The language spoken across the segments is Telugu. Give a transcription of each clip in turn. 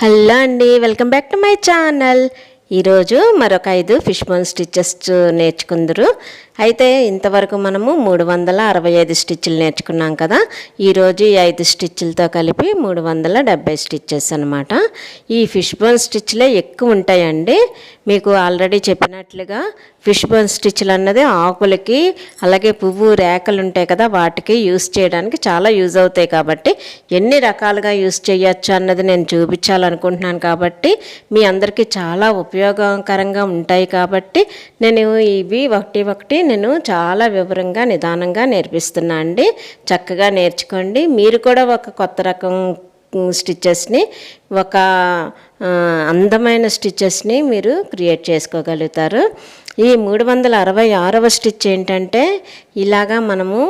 హలో అండి welcome back to my channel. ఈరోజు మరొక ఐదు ఫిష్ బోన్ స్టిచ్చెస్ నేర్చుకుందరు. అయితే ఇంతవరకు మనము మూడు వందల అరవై ఐదు స్టిచ్లు నేర్చుకున్నాం కదా. ఈరోజు ఈ ఐదు స్టిచ్లతో కలిపి మూడు వందల డెబ్బై స్టిచ్చెస్ అనమాట ఈ ఫిష్ బోన్ స్టిచ్లే ఎక్కువ ఉంటాయండి. మీకు ఆల్రెడీ చెప్పినట్లుగా ఫిష్ బోన్ స్టిచ్లు అన్నది ఆకులకి అలాగే పువ్వు రేకలు ఉంటాయి కదా వాటికి యూస్ చేయడానికి చాలా యూజ్ అవుతాయి కాబట్టి ఎన్ని రకాలుగా యూస్ చేయొచ్చు అన్నది నేను చూపించాలనుకుంటున్నాను కాబట్టి మీ అందరికీ చాలా ఉపయోగకరంగా ఉంటాయి కాబట్టి నేను ఇవి ఒకటి ఒకటి నేను చాలా వివరంగా నిదానంగా నేర్పిస్తున్నా అండి. చక్కగా నేర్చుకోండి. మీరు కూడా ఒక కొత్త రకం స్టిచ్చెస్ని ఒక అందమైన స్టిచ్చెస్ని మీరు క్రియేట్ చేసుకోగలుగుతారు. ఈ మూడు వందల అరవై ఆరవ స్టిచ్ ఏంటంటే ఇలాగా మనము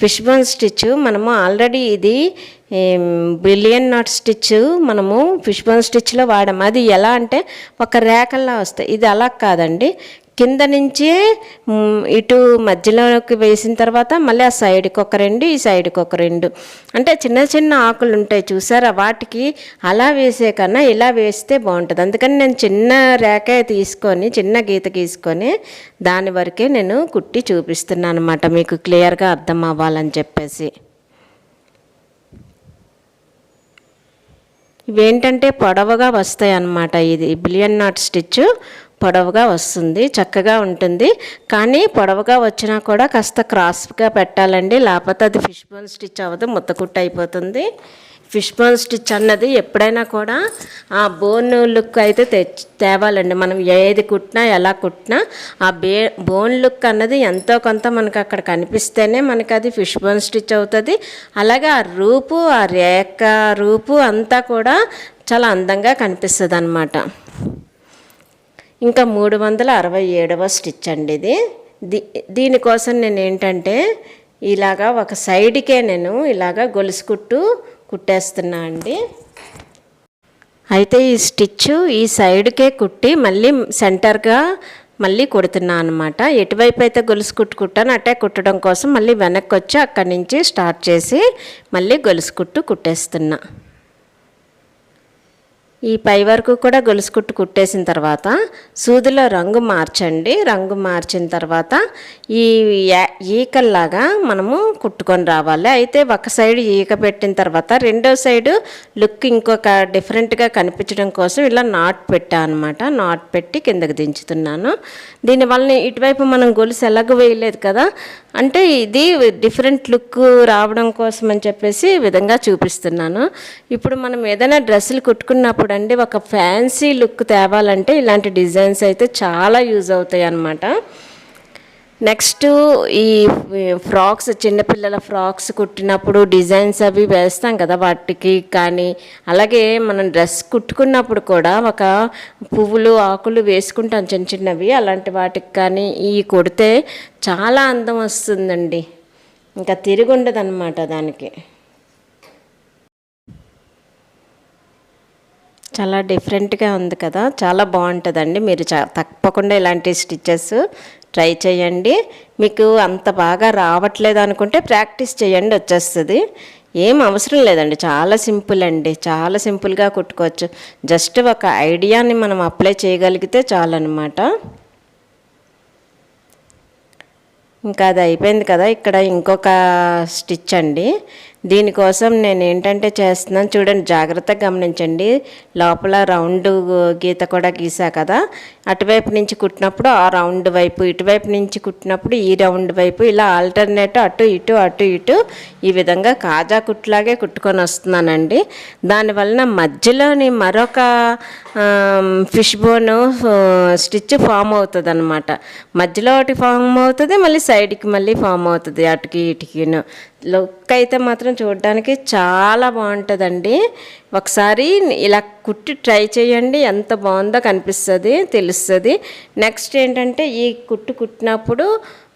ఫిష్ బోన్ స్టిచ్ మనము ఆల్రెడీ ఇది బ్రిలియన్ నాట్ స్టిచ్ మనము ఫిష్ బోన్ స్టిచ్లో వాడము. అది ఎలా అంటే ఒక రేఖల్లా వస్తాయి. ఇది అలా కాదండి. కింద నుంచి ఇటు మధ్యలోకి వేసిన తర్వాత మళ్ళీ ఆ సైడ్కి ఒక రెండు ఈ సైడ్కి ఒక రెండు. అంటే చిన్న చిన్న ఆకులు ఉంటాయి చూసారా? వాటికి అలా వేసే కన్నా ఇలా వేస్తే బాగుంటుంది. అందుకని నేను చిన్న రేఖ తీసుకొని చిన్న గీత గీసుకొని దాని వరకే నేను కుట్టి చూపిస్తున్నాను అనమాట మీకు క్లియర్గా అర్థం అవ్వాలని చెప్పేసి. ఇవేంటంటే పొడవుగా వస్తాయి అన్నమాట ఇది బిలియన్ నాట్ స్టిచ్. పొడవుగా వస్తుంది చక్కగా ఉంటుంది. కానీ పొడవుగా వచ్చినా కూడా కాస్త క్రాస్గా పెట్టాలండి. లేకపోతే అది ఫిష్ బోన్ స్టిచ్ అవ్వదు ముత్తకుట్టు అయిపోతుంది. ఫిష్ బోన్ స్టిచ్ అన్నది ఎప్పుడైనా కూడా ఆ బోన్ లుక్ అయితే తెచ్ తేవాలండి. మనం ఏది కుట్టినా ఎలా కుట్టినా ఆ బే బోన్ లుక్ అన్నది ఎంతో కొంత మనకు అక్కడ కనిపిస్తేనే మనకి అది ఫిష్ బోన్ స్టిచ్ అవుతుంది. అలాగే ఆ రూపు ఆ రేఖ రూపు అంతా కూడా చాలా అందంగా కనిపిస్తుంది అన్నమాట ఇంకా మూడు వందల అరవై ఏడవ స్టిచ్ అండి ఇది. దీ దీనికోసం నేను ఏంటంటే ఇలాగా ఒక సైడ్కే నేను ఇలాగా గొలుసు కుట్టు కుట్టేస్తున్నా అండి. అయితే ఈ స్టిచ్ ఈ సైడ్కే కుట్టి మళ్ళీ సెంటర్గా మళ్ళీ కుడుతున్నా అనమాట ఎటువైపు అయితే గొలుసు కుట్టు కుట్టాను అట్టే కుట్టడం కోసం మళ్ళీ వెనక్కి వచ్చి అక్కడి నుంచి స్టార్ట్ చేసి మళ్ళీ గొలుసు కుట్టు కుట్టేస్తున్నా. ఈ పై వరకు కూడా గొలుసు కుట్టు కుట్టేసిన తర్వాత సూదిలో రంగు మార్చండి. రంగు మార్చిన తర్వాత ఈ యా- ఈకల్లాగా మనము కుట్టుకొని రావాలి. అయితే ఒక సైడ్ ఈక పెట్టిన తర్వాత రెండో సైడు లుక్ ఇంకొక డిఫరెంట్గా కనిపించడం కోసం ఇలా నాట్ పెట్టా అనమాట నాట్ పెట్టి కిందకి దించుతున్నాను. దీనివల్ల ఇటువైపు మనం గొలుసు ఎలాగో వేయలేదు కదా. అంటే ఇది డిఫరెంట్ లుక్ రావడం కోసం అని చెప్పేసి విధంగా చూపిస్తున్నాను. ఇప్పుడు మనం ఏదైనా డ్రెస్సులు కుట్టుకున్నప్పుడు అండి ఒక ఫ్యాన్సీ లుక్ తేవాలంటే ఇలాంటి డిజైన్స్ అయితే చాలా యూజ్ అవుతాయి అన్నమాట నెక్స్ట్ ఈ ఫ్రాక్స్ చిన్నపిల్లల ఫ్రాక్స్ కుట్టినప్పుడు డిజైన్స్ అవి వేస్తాం కదా వాటికి కానీ అలాగే మనం డ్రెస్ కుట్టుకున్నప్పుడు కూడా ఒక పువ్వులు ఆకులు వేసుకుంటాం చిన్న చిన్నవి అలాంటి వాటికి కానీ ఈ కుడితే చాలా అందం వస్తుందండి. ఇంకా తిరిగి ఉండదన్నమాట దానికి. చాలా డిఫరెంట్గా ఉంది కదా చాలా బాగుంటుందండి. మీరు చా తప్పకుండా ఇలాంటి స్టిచ్చెస్ ట్రై చేయండి. మీకు అంత బాగా రావట్లేదు అనుకుంటే ప్రాక్టీస్ చేయండి వచ్చేస్తుంది. ఏం అవసరం లేదండి. చాలా సింపుల్ అండి. చాలా సింపుల్గా కుట్టుకోవచ్చు. జస్ట్ ఒక ఐడియాని మనం అప్లై చేయగలిగితే చాలన్నమాట. ఇంకా అది అయిపోయింది కదా. ఇక్కడ ఇంకొక స్టిచ్ అండి. దీనికోసం నేను ఏంటంటే చేస్తున్నాను చూడండి జాగ్రత్తగా గమనించండి. లోపల రౌండ్ గీత కూడా గీసా కదా. అటువైపు నుంచి కుట్టినప్పుడు ఆ రౌండ్ వైపు ఇటువైపు నుంచి కుట్టినప్పుడు ఈ రౌండ్ వైపు ఇలా ఆల్టర్నేట్ అటు ఇటు అటు ఇటు ఈ విధంగా కాజా కుట్లాగే కుట్టుకొని వస్తున్నానండి. దానివలన మధ్యలోని మరొక ఫిష్ బోన్ స్టిచ్ ఫామ్ అవుతుంది అనమాట మధ్యలో ఒకటి ఫామ్ అవుతుంది మళ్ళీ సైడ్కి మళ్ళీ ఫామ్ అవుతుంది అటుకి ఇటుకిను. లుక్ అయితే మాత్రం చూడడానికి చాలా బాగుంటుందండి. ఒకసారి ఇలా కుట్టి ట్రై చేయండి. ఎంత బాగుందో కనిపిస్తుంది తెలుస్తుంది. నెక్స్ట్ ఏంటంటే ఈ కుట్టు కుట్టినప్పుడు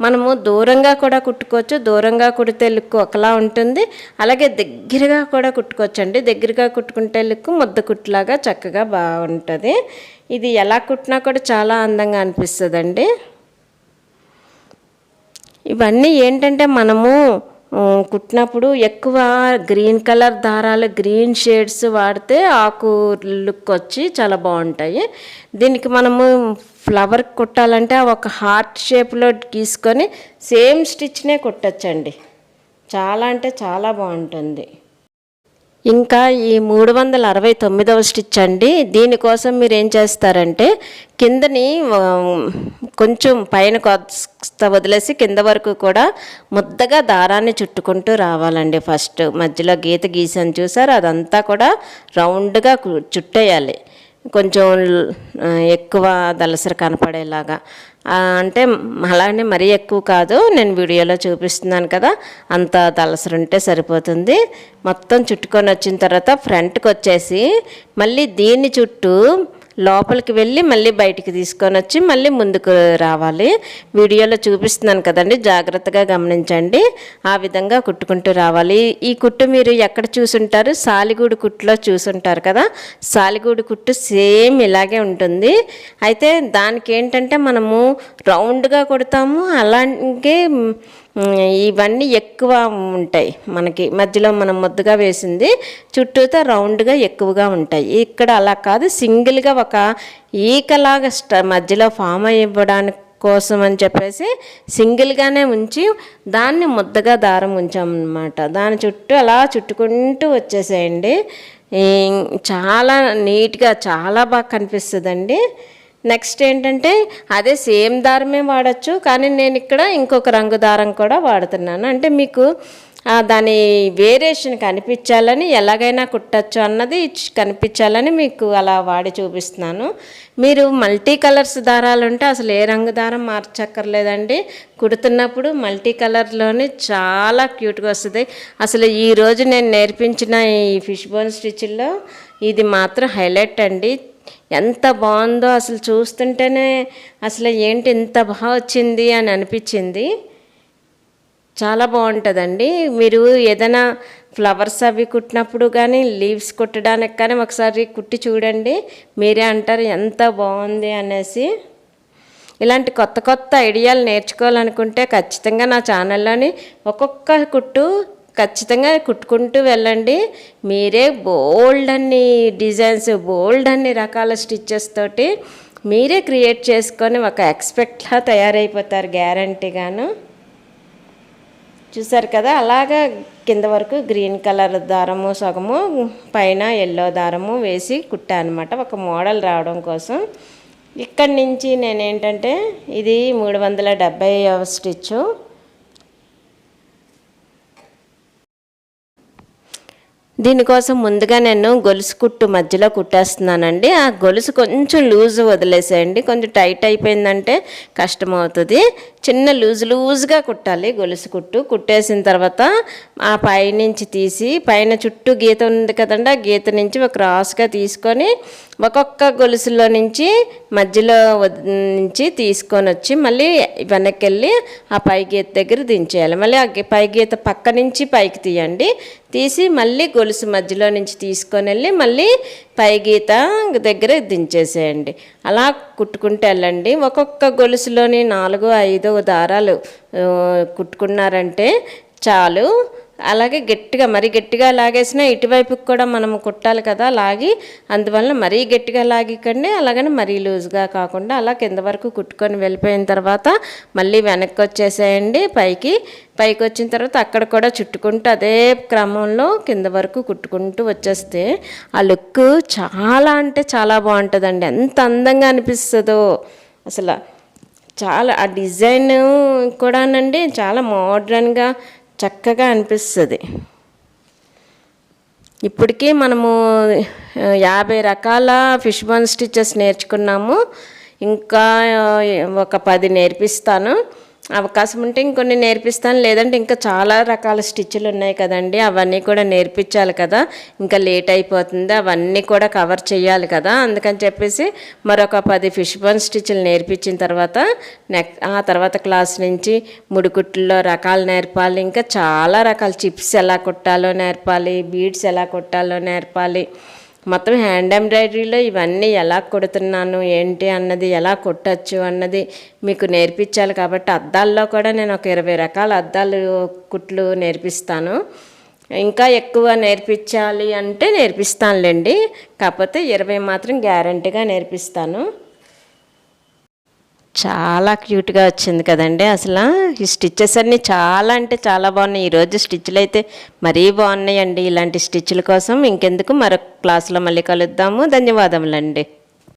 మనము దూరంగా కూడా కుట్టుకోవచ్చు. దూరంగా కుడితే లుక్ ఒకలా ఉంటుంది. అలాగే దగ్గరగా కూడా కుట్టుకోవచ్చు అండి దగ్గరగా కుట్టుకుంటే లుక్ ముద్ద కుట్టులాగా చక్కగా బాగుంటుంది. ఇది ఎలా కుట్టినా కూడా చాలా అందంగా అనిపిస్తుందండి. ఇవన్నీ ఏంటంటే మనము కుట్టినప్పుడు ఎక్కువ గ్రీన్ కలర్ దారాలు గ్రీన్ షేడ్స్ వాడితే ఆకు లుక్ వచ్చి చాలా బాగుంటాయి. దీనికి మనము ఫ్లవర్ కుట్టాలంటే ఒక హార్ట్ షేప్లో గీసుకొని సేమ్ స్టిచ్నే కుట్టచ్చండి. చాలా అంటే చాలా బాగుంటుంది. ఇంకా ఈ మూడు వందల అరవై తొమ్మిదవ స్టిచ్ అండి. దీనికోసం మీరు ఏం చేస్తారంటే కిందని కొంచెం పైన కొత్త వదిలేసి కింద వరకు కూడా ముద్దగా దారాన్ని చుట్టుకుంటూ రావాలండి ఫస్ట్. మధ్యలో గీత గీసాను చూసారు? అదంతా కూడా రౌండ్గా చుట్టేయాలి. కొంచెం ఎక్కువ దలసరి కనపడేలాగా. అంటే అలానే మరీ ఎక్కువ కాదు నేను వీడియోలో చూపిస్తున్నాను కదా అంత దలసరి ఉంటే సరిపోతుంది. మొత్తం చుట్టుకొని వచ్చిన తర్వాత ఫ్రంట్కి వచ్చేసి మళ్ళీ దీన్ని చుట్టూ లోపలికి వెళ్ళి మళ్ళీ బయటికి తీసుకొని వచ్చి మళ్ళీ ముందుకు రావాలి. వీడియోలో చూపిస్తున్నాను కదండి జాగ్రత్తగా గమనించండి. ఆ విధంగా కుట్టుకుంటూ రావాలి. ఈ కుట్టు మీరు ఎక్కడ చూసుంటారు? సాలిగూడు కుట్టులో చూసుంటారు కదా? సాలిగూడు కుట్టు సేమ్ ఇలాగే ఉంటుంది. అయితే దానికి ఏంటంటే మనము రౌండ్గా కుడతాము అలాగే ఇవన్నీ ఎక్కువ ఉంటాయి మనకి. మధ్యలో మనం ముద్దగా వేసింది చుట్టూతో రౌండ్గా ఎక్కువగా ఉంటాయి. ఇక్కడ అలా కాదు సింగిల్గా ఒక ఈకలాగా స్ట మధ్యలో ఫామ్ అయ్యడానికి కోసం అని చెప్పేసి సింగిల్గానే ఉంచి దాన్ని ముద్దగా దారం ఉంచామన్నమాట. దాని చుట్టూ అలా చుట్టుకుంటూ వచ్చేసేయండి. చాలా నీట్గా చాలా బాగా కనిపిస్తుందండి. నెక్స్ట్ ఏంటంటే అదే సేమ్ దారమే వాడచ్చు కానీ నేను ఇక్కడ ఇంకొక రంగు దారం కూడా వాడుతున్నాను. అంటే మీకు దాని వేరియేషన్ కనిపించాలని ఎలాగైనా కుట్టచ్చు అన్నది కనిపించాలని మీకు అలా వాడి చూపిస్తున్నాను. మీరు మల్టీ కలర్స్ దారాలు ఉంటే అసలు ఏ రంగు దారం మార్చక్కర్లేదండి. కుడుతున్నప్పుడు మల్టీ కలర్లోనే చాలా క్యూట్గా వస్తుంది. అసలు ఈ రోజు నేను నేర్పించిన ఈ ఫిష్ బోన్ స్టిచ్లో ఇది మాత్రం హైలైట్ అండి. ఎంత బాగుందో అసలు చూస్తుంటేనే అసలు ఏంటి ఇంత బాగా వచ్చింది అని అనిపించింది. చాలా బాగుంటుందండి. మీరు ఏదైనా ఫ్లవర్స్ అవి కుట్టినప్పుడు కానీ లీవ్స్ కుట్టడానికి కానీ ఒకసారి కుట్టి చూడండి. మీరే అంటారు ఎంత బాగుంది అనేసి. ఇలాంటి కొత్త కొత్త ఐడియాలు నేర్చుకోవాలనుకుంటే ఖచ్చితంగా నా ఛానల్లోని ఒక్కొక్క కుట్టు ఖచ్చితంగా కుట్టుకుంటూ వెళ్ళండి. మీరే బోల్డ్ అన్ని డిజైన్స్ బోల్డ్ అన్ని రకాల స్టిచ్చెస్ తోటి మీరే క్రియేట్ చేసుకొని ఒక ఎక్స్పెక్ట్లా తయారైపోతారు గ్యారంటీగాను. చూసారు కదా అలాగా కింద వరకు గ్రీన్ కలర్ దారము సగము పైన ఎల్లో దారము వేసి కుట్టా అనమాట ఒక మోడల్ రావడం కోసం. ఇక్కడి నుంచి నేనేంటంటే ఇది మూడు వందల డెబ్బై స్టిచ్చు. దీనికోసం ముందుగా నేను గొలుసు కుట్టు మధ్యలో కుట్టేస్తున్నానండి. ఆ గొలుసు కొంచెం లూజ్ వదిలేసేయండి. కొంచెం టైట్ అయిపోయిందంటే కష్టం అవుతుంది చిన్న లూజ్ లూజ్గా కుట్టాలి గొలుసు కుట్టు. కుట్టేసిన తర్వాత ఆ పైనుంచి తీసి పైన చుట్టూ గీత ఉంది కదండి ఆ గీత నుంచి ఒక క్రాస్గా తీసుకొని ఒక్కొక్క గొలుసులో నుంచి మధ్యలో నుంచి తీసుకొని వచ్చి మళ్ళీ వెనక్కి వెళ్ళి ఆ పై గీత దగ్గర దించేయాలి. మళ్ళీ ఆ పై గీత పక్క నుంచి పైకి తీయండి. తీసి మళ్ళీ గొలుసు మధ్యలో నుంచి తీసుకొని వెళ్ళి మళ్ళీ పై గీత దగ్గర దించేసేయండి. అలా కుట్టుకుంటూ వెళ్ళండి. ఒక్కొక్క గొలుసులోని నాలుగు ఐదు దారాలు కుట్టుకున్నారంటే చాలు. అలాగే గట్టిగా మరీ గట్టిగా లాగేసినా ఇటువైపుకి కూడా మనం కుట్టాలి కదా లాగి అందువల్ల మరీ గట్టిగా లాగికండి అలాగని మరీ లూజ్గా కాకుండా అలా కింద వరకు కుట్టుకొని వెళ్ళిపోయిన తర్వాత మళ్ళీ వెనక్కి వచ్చేసేయండి పైకి. పైకి వచ్చిన తర్వాత అక్కడ కూడా చుట్టుకుంటూ అదే క్రమంలో కింద వరకు కుట్టుకుంటూ వచ్చేస్తే ఆ లుక్ చాలా అంటే చాలా బాగుంటుందండి. ఎంత అందంగా అనిపిస్తుందో అసలు. చాలా ఆ డిజైన్ కూడానండి చాలా మోడ్రన్గా చక్కగా అనిపిస్తుంది. ఇప్పటికీ మనము యాభై రకాల ఫిష్ బోన్ స్టిచెస్ నేర్చుకున్నాము. ఇంకా ఒక పది నేర్పిస్తాను. అవకాశం ఉంటే ఇంకొన్ని నేర్పిస్తాను. లేదంటే ఇంకా చాలా రకాల స్టిచ్లు ఉన్నాయి కదండి. అవన్నీ కూడా నేర్పించాలి కదా. ఇంకా లేట్ అయిపోతుంది. అవన్నీ కూడా కవర్ చేయాలి కదా. అందుకని చెప్పేసి మరొక పది ఫిష్ బోన్ స్టిచ్లు నేర్పించిన తర్వాత నెక్స్ట్ ఆ తర్వాత క్లాస్ నుంచి ముడికుట్టుల్లో రకాలు నేర్పాలి. ఇంకా చాలా రకాల చిప్స్ ఎలా కుట్టాలో నేర్పాలి. బీడ్స్ ఎలా కుట్టాలో నేర్పాలి. మొత్తం హ్యాండ్ ఎంబ్రాయిడరీలో ఇవన్నీ ఎలా కొడుతున్నాను ఏంటి అన్నది ఎలా కొట్టచ్చు అన్నది మీకు నేర్పించాలి కాబట్టి అద్దాల్లో కూడా నేను ఒక ఇరవై రకాల అద్దాలు కుట్లు నేర్పిస్తాను. ఇంకా ఎక్కువ నేర్పించాలి అంటే నేర్పిస్తానులేండి. కాకపోతే ఇరవై మాత్రం గ్యారంటీగా నేర్పిస్తాను. చాలా క్యూట్గా వచ్చింది కదండి అసలు. ఈ స్టిచ్చెస్ అన్నీ చాలా అంటే చాలా బాగున్నాయి. ఈరోజు స్టిచ్లు అయితే మరీ బాగున్నాయండి. ఇలాంటి స్టిచ్ల కోసం ఇంకెందుకు మరొక క్లాస్లో మళ్ళీ కలుద్దాము. ధన్యవాదములండి.